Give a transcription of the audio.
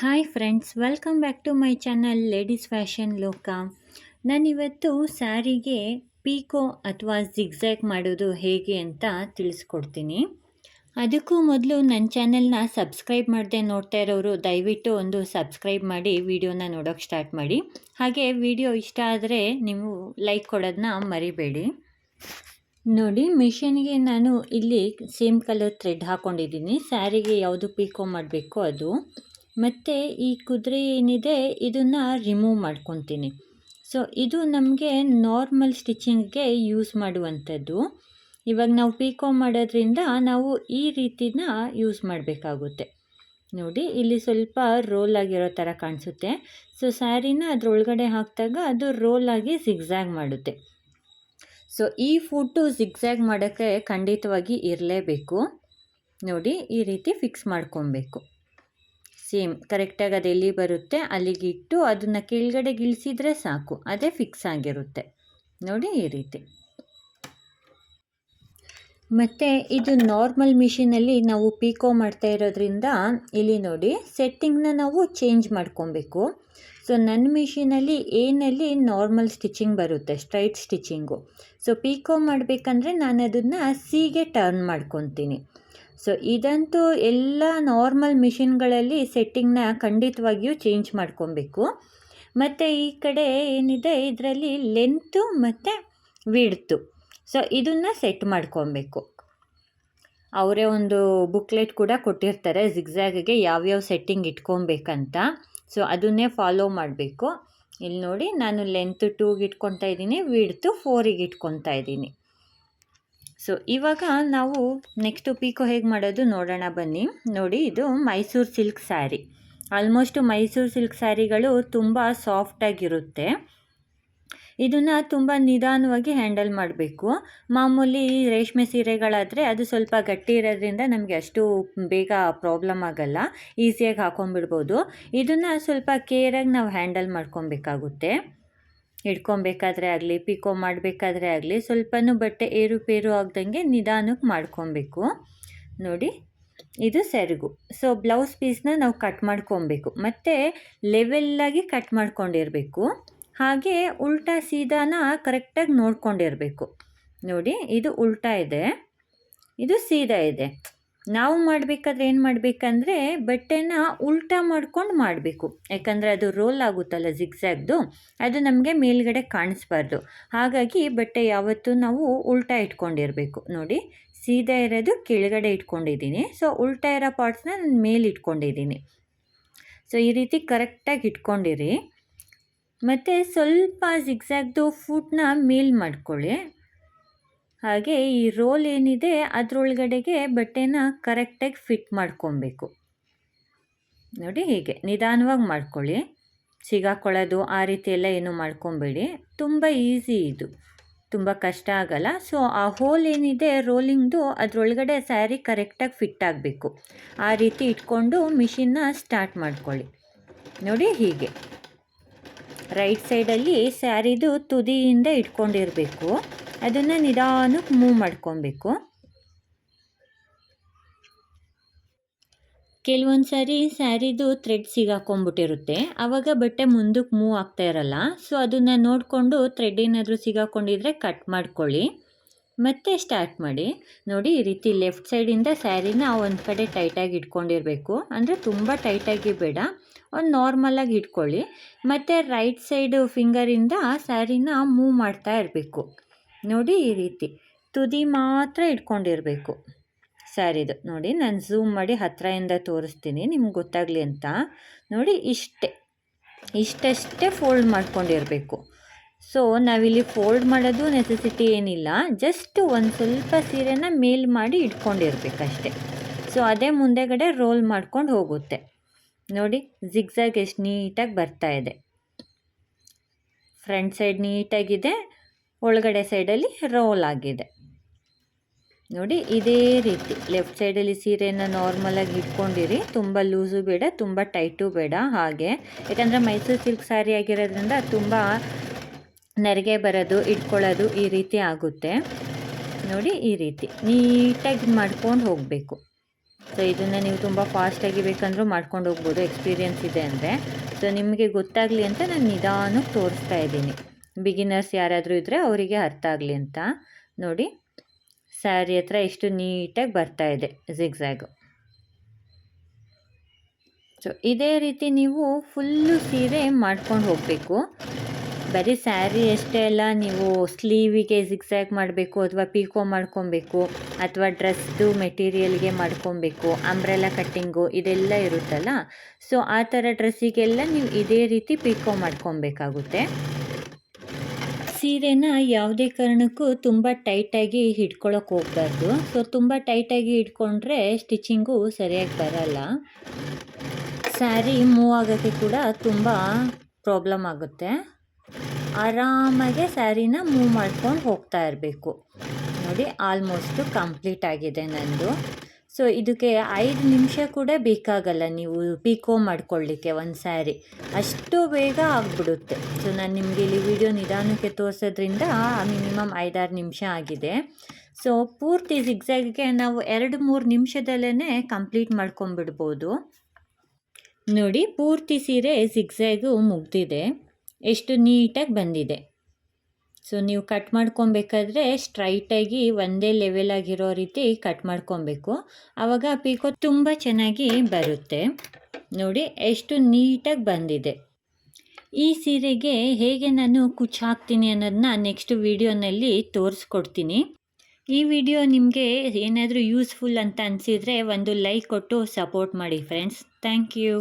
Hi friends welcome back to my channel ladies fashion ಲೋಕ ನಾನಿವತ್ತು ಸ್ಯಾರಿಗೆ ಪೀಕೋ ಅಥವಾ ಜಿಗ್ಜ್ಯಾಗ್ ಮಾಡೋದು ಹೇಗೆ ಅಂತ ತಿಳಿಸ್ಕೊಡ್ತೀನಿ. ಅದಕ್ಕೂ ಮೊದಲು ನನ್ನ ಚಾನೆಲ್ನ ಸಬ್ಸ್ಕ್ರೈಬ್ ಮಾಡದೆ ನೋಡ್ತಾ ಇರೋರು, ದಯವಿಟ್ಟು ಒಂದು ಸಬ್ಸ್ಕ್ರೈಬ್ ಮಾಡಿ ವಿಡಿಯೋನ ನೋಡೋಕ್ಕೆ ಸ್ಟಾರ್ಟ್ ಮಾಡಿ. ಹಾಗೆ ವಿಡಿಯೋ ಇಷ್ಟ ಆದರೆ ನೀವು ಲೈಕ್ ಕೊಡೋದನ್ನ ಮರಿಬೇಡಿ. ನೋಡಿ ಮಿಷನ್ಗೆ ನಾನು ಇಲ್ಲಿ ಸೇಮ್ ಕಲರ್ ಥ್ರೆಡ್ ಹಾಕ್ಕೊಂಡಿದ್ದೀನಿ ಸ್ಯಾರಿಗೆ ಯಾವುದು ಪೀಕೋ ಮಾಡಬೇಕು ಅದು. ಮತ್ತು ಈ ಕುದುರೆ ಏನಿದೆ, ಇದನ್ನು ರಿಮೂವ್ ಮಾಡ್ಕೊತೀನಿ. ಸೊ ಇದು ನಮಗೆ ನಾರ್ಮಲ್ ಸ್ಟಿಚಿಂಗ್ಗೆ ಯೂಸ್ ಮಾಡುವಂಥದ್ದು. ಇವಾಗ ನಾವು ಪೀಕೋ ಮಾಡೋದ್ರಿಂದ ನಾವು ಈ ರೀತಿನ ಯೂಸ್ ಮಾಡಬೇಕಾಗುತ್ತೆ. ನೋಡಿ, ಇಲ್ಲಿ ಸ್ವಲ್ಪ ರೋಲ್ ಆಗಿರೋ ಥರ ಕಾಣಿಸುತ್ತೆ. ಸೊ ಸ್ಯಾರಿನ ಅದರೊಳಗಡೆ ಹಾಕಿದಾಗ ಅದು ರೋಲ್ ಆಗಿ ಸಿಗ್ಸಾಗ್ ಮಾಡುತ್ತೆ. ಸೊ ಈ ಫುಡ್ಡು ಸಿಗ್ಸಾಗ್ ಮಾಡೋಕ್ಕೆ ಖಂಡಿತವಾಗಿ ಇರಲೇಬೇಕು. ನೋಡಿ, ಈ ರೀತಿ ಫಿಕ್ಸ್ ಮಾಡ್ಕೊಬೇಕು. ಸೇಮ್, ಕರೆಕ್ಟಾಗಿ ಅದು ಎಲ್ಲಿ ಬರುತ್ತೆ ಅಲ್ಲಿಗೆ ಇಟ್ಟು ಅದನ್ನು ಕೆಳಗಡೆ ಗಿಳಿಸಿದ್ರೆ ಸಾಕು, ಅದೇ ಫಿಕ್ಸ್ ಆಗಿರುತ್ತೆ. ನೋಡಿ ಈ ರೀತಿ. ಮತ್ತು ಇದು ನಾರ್ಮಲ್ ಮಿಷಿನಲ್ಲಿ ನಾವು ಪೀಕೋ ಮಾಡ್ತಾ ಇರೋದ್ರಿಂದ ಇಲ್ಲಿ ನೋಡಿ ಸೆಟ್ಟಿಂಗ್ನ ನಾವು ಚೇಂಜ್ ಮಾಡ್ಕೊಬೇಕು. ಸೊ ನನ್ನ ಮಿಷಿನಲ್ಲಿ ಏನಲ್ಲಿ ನಾರ್ಮಲ್ ಸ್ಟಿಚಿಂಗ್ ಬರುತ್ತೆ ಸ್ಟ್ರೈಟ್ ಸ್ಟಿಚಿಂಗು ಸೊ ಪೀಕೋ ಮಾಡಬೇಕಂದ್ರೆ ನಾನು ಅದನ್ನು ಸಿಗೆ ಟರ್ನ್ ಮಾಡ್ಕೊತೀನಿ. ಸೊ ಇದಂತೂ ಎಲ್ಲ ನಾರ್ಮಲ್ ಮಿಷಿನ್ಗಳಲ್ಲಿ ಸೆಟ್ಟಿಂಗ್ನ ಖಂಡಿತವಾಗಿಯೂ ಚೇಂಜ್ ಮಾಡ್ಕೊಬೇಕು. ಮತ್ತು ಈ ಕಡೆ ಏನಿದೆ? ಇದರಲ್ಲಿ ಲೆಂತು ಮತ್ತು ವಿಡ್ತು ಸೊ ಇದನ್ನು ಸೆಟ್ ಮಾಡ್ಕೊಬೇಕು. ಅವರೇ ಒಂದು ಬುಕ್ಲೆಟ್ ಕೂಡ ಕೊಟ್ಟಿರ್ತಾರೆ. ಜಿಗ್ಜ್ಯಾಗಿಗೆ ಯಾವ್ಯಾವ ಸೆಟ್ಟಿಂಗ್ ಇಟ್ಕೊಬೇಕಂತ. ಸೊ ಅದನ್ನೇ ಫಾಲೋ ಮಾಡಬೇಕು. ಇಲ್ಲಿ ನೋಡಿ ನಾನು ಲೆಂತ್ ಟೂಗೆ ಇಟ್ಕೊತಾ ಇದ್ದೀನಿ ವಿಡ್ತು ಫೋರಿಗೆ ಇಟ್ಕೊತಾ ಇದ್ದೀನಿ. ಸೊ ಇವಾಗ ನಾವು ನೆಕ್ಸ್ಟು ಪೀಕೋ ಹೇಗೆ ಮಾಡೋದು ನೋಡೋಣ ಬನ್ನಿ. ನೋಡಿ, ಇದು Mysuru silk sari almost Mysuru silk ಸ್ಯಾರಿಗಳು ತುಂಬ ಸಾಫ್ಟಾಗಿರುತ್ತೆ ಇದನ್ನು ತುಂಬ ನಿಧಾನವಾಗಿ ಹ್ಯಾಂಡಲ್ ಮಾಡಬೇಕು. ಮಾಮೂಲಿ ರೇಷ್ಮೆ ಸೀರೆಗಳಾದರೆ ಅದು ಸ್ವಲ್ಪ ಗಟ್ಟಿ ಇರೋದ್ರಿಂದ ನಮಗೆ ಅಷ್ಟು ಬೇಗ ಪ್ರಾಬ್ಲಮ್ ಆಗಲ್ಲ. ಈಸಿಯಾಗಿ ಹಾಕೊಂಡ್ಬಿಡ್ಬೋದು. ಇದನ್ನು ಸ್ವಲ್ಪ ಕೇರಾಗಿ ನಾವು ಹ್ಯಾಂಡಲ್ ಮಾಡ್ಕೊಬೇಕಾಗುತ್ತೆ. ಹಿಡ್ಕೊಬೇಕಾದ್ರೆ ಆಗಲಿ, ಪಿಕೋ ಮಾಡಬೇಕಾದ್ರೆ ಆಗಲಿ ಸ್ವಲ್ಪನೂ ಬಟ್ಟೆ ಏರುಪೇರು ಆಗ್ದಂಗೆ ನಿಧಾನಕ್ಕೆ ಮಾಡ್ಕೊಬೇಕು. ನೋಡಿ, ಇದು ಸೆರಗು. ಸೊ, ಬ್ಲೌಸ್ ಪೀಸ್ನ ನಾವು ಕಟ್ ಮಾಡ್ಕೊಬೇಕು. ಮತ್ತು ಲೆವೆಲ್ಲಾಗಿ ಕಟ್ ಮಾಡ್ಕೊಂಡಿರಬೇಕು. ಹಾಗೆ ಉಲ್ಟಾ ಸೀದಾನ ಕರೆಕ್ಟಾಗಿ ನೋಡ್ಕೊಂಡಿರಬೇಕು. ನೋಡಿ, ಇದು ಉಲ್ಟಾ ಇದೆ. ಇದು ಸೀದಾ ಇದೆ. ನಾವು ಮಾಡಬೇಕಾದ್ರೆ ಏನು ಮಾಡಬೇಕಂದ್ರೆ ಬಟ್ಟೆನ ಉಲ್ಟಾ ಮಾಡ್ಕೊಂಡು ಮಾಡಬೇಕು. ಯಾಕಂದರೆ ಅದು ರೋಲ್ ಆಗುತ್ತಲ್ಲ ಝಿಗ್ಝ್ಯಾಗ್ದು ಅದು ನಮಗೆ ಮೇಲ್ಗಡೆ ಕಾಣಿಸ್ಬಾರ್ದು. ಹಾಗಾಗಿ ಬಟ್ಟೆ ಯಾವತ್ತೂ ನಾವು ಉಲ್ಟಾ ಇಟ್ಕೊಂಡಿರಬೇಕು. ನೋಡಿ, ಸೀದಾ ಇರೋದು ಕೆಳಗಡೆ ಇಟ್ಕೊಂಡಿದ್ದೀನಿ. ಸೊ ಉಲ್ಟಾ ಇರೋ ಪಾರ್ಟ್ಸ್ನ ನಾನು ಮೇಲೆ ಇಟ್ಕೊಂಡಿದ್ದೀನಿ. ಸೊ ಈ ರೀತಿ ಕರೆಕ್ಟಾಗಿ ಇಟ್ಕೊಂಡಿರಿ. ಮತ್ತು ಸ್ವಲ್ಪ ಜಿಗ್ಜ್ಯಾಗ್ದು ಫುಟ್ನ ಮೇಲ್ ಮಾಡ್ಕೊಳ್ಳಿ. ಹಾಗೆ ಈ ರೋಲ್ ಏನಿದೆ ಅದರೊಳಗಡೆಗೆ ಬಟ್ಟೆನ ಕರೆಕ್ಟಾಗಿ ಫಿಟ್ ಮಾಡ್ಕೊಬೇಕು. ನೋಡಿ ಹೀಗೆ, ನಿಧಾನವಾಗಿ ಮಾಡ್ಕೊಳ್ಳಿ. ಸಿಗಾಕೊಳ್ಳೋದು ಆ ರೀತಿ ಎಲ್ಲ ಏನು ಮಾಡ್ಕೊಬೇಡಿ. ತುಂಬ ಈಸಿ ಇದು. ತುಂಬ ಕಷ್ಟ ಆಗಲ್ಲ. ಸೊ ಆ ಹೋಲ್ ಏನಿದೆ ರೋಲಿಂಗ್ದು ಅದರೊಳಗಡೆ ಸ್ಯಾರಿ ಕರೆಕ್ಟಾಗಿ ಫಿಟ್ ಆಗಬೇಕು. ಆ ರೀತಿ ಇಟ್ಕೊಂಡು ಮಿಷಿನ್ನ ಸ್ಟಾರ್ಟ್ ಮಾಡ್ಕೊಳ್ಳಿ. ನೋಡಿ ಹೀಗೆ. ರೈಟ್ ಸೈಡಲ್ಲಿ ಸ್ಯಾರಿದು ತುದಿಯಿಂದ ಇಟ್ಕೊಂಡಿರಬೇಕು. ಅದನ್ನು ನಿಧಾನಕ್ಕೆ ಮೂವ್ ಮಾಡ್ಕೊಬೇಕು. ಕೆಲವೊಂದು ಸಾರಿ ಸ್ಯಾರಿದು ಥ್ರೆಡ್ ಸಿಗಾಕೊಂಬಿಟ್ಟಿರುತ್ತೆ ಆವಾಗ ಬಟ್ಟೆ ಮುಂದಕ್ಕೆ ಮೂವ್ ಆಗ್ತಾ ಇರಲ್ಲ. ಸೊ ಅದನ್ನು ನೋಡಿಕೊಂಡು ಥ್ರೆಡ್ ಏನಾದರೂ ಸಿಗಾಕೊಂಡಿದ್ರೆ ಕಟ್ ಮಾಡ್ಕೊಳ್ಳಿ. ಮತ್ತೆ ಸ್ಟಾರ್ಟ್ ಮಾಡಿ. ನೋಡಿ, ಈ ರೀತಿ ಲೆಫ್ಟ್ ಸೈಡಿಂದ ಸ್ಯಾರಿನ ಒಂದು ಕಡೆ ಟೈಟಾಗಿ ಇಟ್ಕೊಂಡಿರಬೇಕು. ಅಂದರೆ ತುಂಬ ಟೈಟಾಗಿ ಬೇಡ. ಒಂದು ನಾರ್ಮಲಾಗಿ ಇಟ್ಕೊಳ್ಳಿ. ಮತ್ತು ರೈಟ್ ಸೈಡು ಫಿಂಗರಿಂದ ಸ್ಯಾರಿನ ಮೂವ್ ಮಾಡ್ತಾ ಇರಬೇಕು. ನೋಡಿ ಈ ರೀತಿ. ತುದಿ ಮಾತ್ರ ಇಟ್ಕೊಂಡಿರಬೇಕು ಸ್ಯಾರಿದು ನೋಡಿ ನಾನು ಝೂಮ್ ಮಾಡಿ ಹತ್ತಿರದಿಂದ ತೋರಿಸ್ತೀನಿ, ನಿಮ್ಗೆ ಗೊತ್ತಾಗಲಿ ಅಂತ. ನೋಡಿ ಇಷ್ಟೇ. ಇಷ್ಟಷ್ಟೇ ಫೋಲ್ಡ್ ಮಾಡ್ಕೊಂಡಿರಬೇಕು. ಸೊ ನಾವಿಲ್ಲಿ ಫೋಲ್ಡ್ ಮಾಡೋದು ನೆಸೆಸಿಟಿ ಏನಿಲ್ಲ. ಜಸ್ಟ್ ಒಂದು ಸ್ವಲ್ಪ ಸೀರೆನ ಮೇಲ್ ಮಾಡಿ ಇಟ್ಕೊಂಡಿರ್ಬೇಕಷ್ಟೆ. ಸೊ ಅದೇ ಮುಂದೆಗಡೆ ರೋಲ್ ಮಾಡ್ಕೊಂಡು ಹೋಗುತ್ತೆ. ನೋಡಿ ಜಿಗ್ಜಾಗ್ ಎಷ್ಟು ನೀಟಾಗಿ ಬರ್ತಾ ಇದೆ. ಫ್ರಂಟ್ ಸೈಡ್ ನೀಟಾಗಿದೆ, ಒಳಗಡೆ ಸೈಡಲ್ಲಿ ರೋಲ್ ಆಗಿದೆ. ನೋಡಿ, ಇದೇ ರೀತಿ. ಲೆಫ್ಟ್ ಸೈಡಲ್ಲಿ ಸೀರೆಯನ್ನು ನಾರ್ಮಲಾಗಿ ಇಟ್ಕೊಂಡಿರಿ. ತುಂಬ ಲೂಸು ಬೇಡ, ತುಂಬ ಟೈಟು ಬೇಡ ಹಾಗೆ. ಯಾಕಂದರೆ ಮೈಸೂರು ಸಿಲ್ಕ್ ಸ್ಯಾರಿ ಆಗಿರೋದ್ರಿಂದ ತುಂಬ ನೆರಿಗೆ ಬರೋದು, ಇಟ್ಕೊಳ್ಳೋದು ಈ ರೀತಿ ಆಗುತ್ತೆ. ನೋಡಿ, ಈ ರೀತಿ. ನೀಟಾಗಿ ಮಾಡ್ಕೊಂಡು ಹೋಗಬೇಕು. ಸೊ ಇದನ್ನು ನೀವು ತುಂಬ ಫಾಸ್ಟಾಗಿ ಬೇಕಂದ್ರೂ ಮಾಡ್ಕೊಂಡು ಹೋಗ್ಬೋದು. ಎಕ್ಸ್ಪೀರಿಯೆನ್ಸ್ ಇದೆ ಅಂದರೆ. ಸೊ ನಿಮಗೆ ಗೊತ್ತಾಗಲಿ ಅಂತ ನಾನು ನಿಧಾನಕ್ಕೆ ತೋರಿಸ್ತಾ ಇದ್ದೀನಿ. ಬಿಗಿನರ್ಸ್ ಯಾರಾದರೂ ಇದ್ದರೆ ಅವರಿಗೆ ಅರ್ಥ ಆಗಲಿ ಅಂತ. ನೋಡಿ, ಸ್ಯಾರಿ ಹತ್ರ ಎಷ್ಟು ನೀಟಾಗಿ ಬರ್ತಾ ಇದೆ ಝಿಗ್ಝ್ಯಾಗು ಸೊ ಇದೇ ರೀತಿ ನೀವು ಫುಲ್ಲು ಸೀರೆ ಮಾಡ್ಕೊಂಡು ಹೋಗಬೇಕು. ಬರೀ ಸ್ಯಾರಿ ಅಷ್ಟೇ ಅಲ್ಲ, ನೀವು ಸ್ಲೀವಿಗೆ ಜಿಗ್ಜ್ಯಾಗ್ ಮಾಡಬೇಕು ಅಥವಾ ಪೀಕೋ ಮಾಡ್ಕೊಬೇಕು ಅಥವಾ ಡ್ರೆಸ್ದು ಮೆಟೀರಿಯಲ್ಗೆ ಮಾಡ್ಕೊಬೇಕು ಅಂಬ್ರೆಲ್ಲ ಕಟ್ಟಿಂಗು ಇದೆಲ್ಲ ಇರುತ್ತಲ್ಲ? ಸೊ ಆ ಥರ ಡ್ರೆಸ್ಸಿಗೆಲ್ಲ ನೀವು ಇದೇ ರೀತಿ ಪೀಕೋ ಮಾಡ್ಕೊಬೇಕಾಗುತ್ತೆ. ಸೀರೆನ ಯಾವುದೇ ಕಾರಣಕ್ಕೂ ತುಂಬ ಟೈಟಾಗಿ ಹಿಡ್ಕೊಳಕ್ಕೆ ಹೋಗ್ಬಾರ್ದು. ಸೊ ತುಂಬ ಟೈಟಾಗಿ ಹಿಡ್ಕೊಂಡ್ರೆ ಸ್ಟಿಚಿಂಗು ಸರಿಯಾಗಿ ಬರಲ್ಲ. ಸ್ಯಾರಿ ಮೂವ್ ಆಗೋಕ್ಕೆ ಕೂಡ ತುಂಬ ಪ್ರಾಬ್ಲಮ್ ಆಗುತ್ತೆ. ಆರಾಮಾಗೆ ಸ್ಯಾರಿನ ಮೂವ್ ಮಾಡ್ಕೊಂಡು ಹೋಗ್ತಾ ಇರಬೇಕು. ನೋಡಿ ಆಲ್ಮೋಸ್ಟು ಕಂಪ್ಲೀಟ್ ಆಗಿದೆ ನಂದು. ಸೊ ಇದಕ್ಕೆ ಐದು ನಿಮಿಷ ಕೂಡ ಬೇಕಾಗಲ್ಲ ನೀವು ಪಿಕೋ ಮಾಡ್ಕೊಳ್ಳಿಕ್ಕೆ ಒಂದು ಸ್ಯಾರಿ. ಅಷ್ಟು ಬೇಗ ಆಗಿಬಿಡುತ್ತೆ. ಸೊ ನಾನು ನಿಮಗೆ ಇಲ್ಲಿ ವಿಡಿಯೋ ನಿಧಾನಕ್ಕೆ ತೋರಿಸೋದ್ರಿಂದ ಮಿನಿಮಮ್ ಐದಾರು ನಿಮಿಷ ಆಗಿದೆ. ಸೊ ಪೂರ್ತಿ ಜಿಗ್ಜಾಗಿಗೆ ನಾವು ಎರಡು ಮೂರು ನಿಮಿಷದಲ್ಲೇ ಕಂಪ್ಲೀಟ್ ಮಾಡ್ಕೊಂಬಿಡ್ಬೋದು ನೋಡಿ, ಪೂರ್ತಿ ಸೀರೆ ಸಿಗ್ಸಾಗು ಮುಗ್ದಿದೆ. ಎಷ್ಟು ನೀಟಾಗಿ ಬಂದಿದೆ. ಸೊ ನೀವು ಕಟ್ ಮಾಡ್ಕೊಬೇಕಾದ್ರೆ ಸ್ಟ್ರೈಟಾಗಿ ಒಂದೇ ಲೆವೆಲ್ ಆಗಿರೋ ರೀತಿ ಕಟ್ ಮಾಡ್ಕೊಬೇಕು. ಆವಾಗ ಪೀಕೋ ತುಂಬ ಚೆನ್ನಾಗಿ ಬರುತ್ತೆ. ನೋಡಿ, ಎಷ್ಟು ನೀಟಾಗಿ ಬಂದಿದೆ. ಈ ಸೀರೆಗೆ ಹೇಗೆ ನಾನು ಕುಚ್ಚು ಹಾಕ್ತೀನಿ ಅನ್ನೋದನ್ನ ನೆಕ್ಸ್ಟ್ ವಿಡಿಯೋನಲ್ಲಿ ತೋರಿಸ್ಕೊಡ್ತೀನಿ. ಈ ವಿಡಿಯೋ ನಿಮಗೆ ಏನಾದರೂ ಯೂಸ್ಫುಲ್ ಅಂತ ಅನಿಸಿದರೆ ಒಂದು ಲೈಕ್ ಕೊಟ್ಟು ಸಪೋರ್ಟ್ ಮಾಡಿ ಫ್ರೆಂಡ್ಸ್ ಥ್ಯಾಂಕ್ ಯು